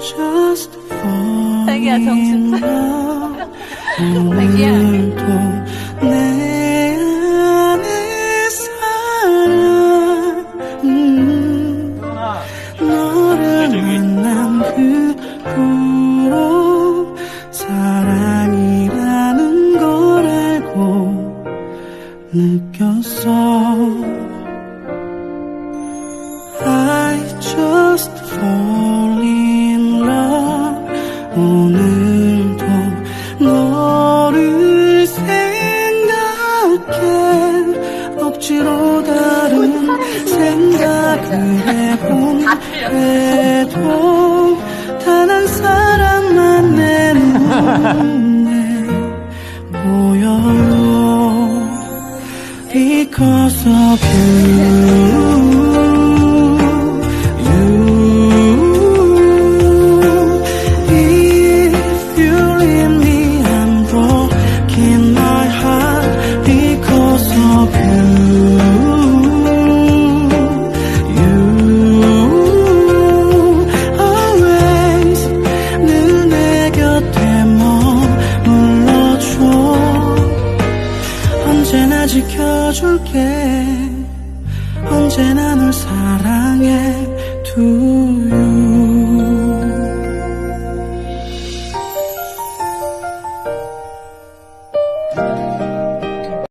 just fall 자기야, 정신. in love. 자기야. 오늘도 내 안에 억지로 다른 생각을 해본 해도 단 한 사람만 내 눈에 보여요 Because of you, 언제나 지켜줄게. 언제나 널 사랑해. 두유